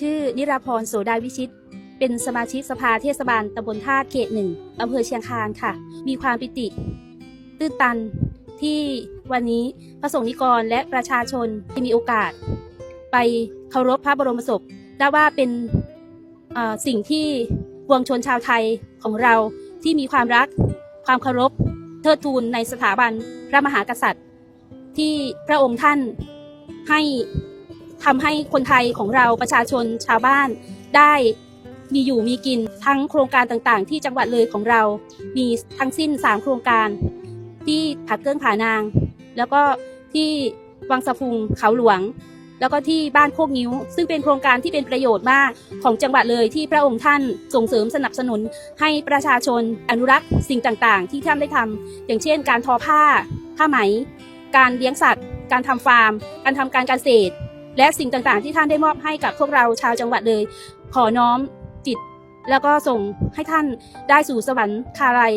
ชื่อ นิราพรโสดาวิชิต เป็นสมาชิกสภาเทศบาลตำบลท่าเขตหนึ่งอำเภอเชียงคานค่ะ มีความปิติ ตื้นตันที่วันนี้พระสงฆ์นิกรและประชาชนที่มีโอกาส ไปเคารพพระบรมศพได้ว่าเป็นสิ่งที่ปวงชนชาวไทยของเราที่มีความรัก ความเคารพ เทิดทูนในสถาบันพระมหากษัตริย์ ที่พระองค์ท่านให้ ทำให้คนไทยของเราประชาชนชาวบ้านได้มีอยู่มีกินทั้งโครงการต่างๆ ที่จังหวัดเลยของเรา มีทั้งสิ้น 3 โครงการ ที่ผาเกิ้งผานาง แล้วก็ที่วังสะพุงเขาหลวง แล้วก็ที่บ้านโคกนิ้ว ซึ่งเป็นโครงการที่เป็นประโยชน์มากของจังหวัดเลยที่พระองค์ท่านส่งเสริมสนับสนุนให้ประชาชนอนุรักษ์สิ่งต่างๆ ที่ท่านได้ทำอย่างเช่น การทอผ้า ผ้าไหม การเลี้ยงสัตว์ การทำฟาร์ม การทำการเกษตร และสิ่งต่างๆ ที่ท่านได้มอบให้กับพวกเราชาวจังหวัดเลย ขอน้อมจิต แล้วก็ส่งให้ท่านได้สู่สวรรค์คาลัย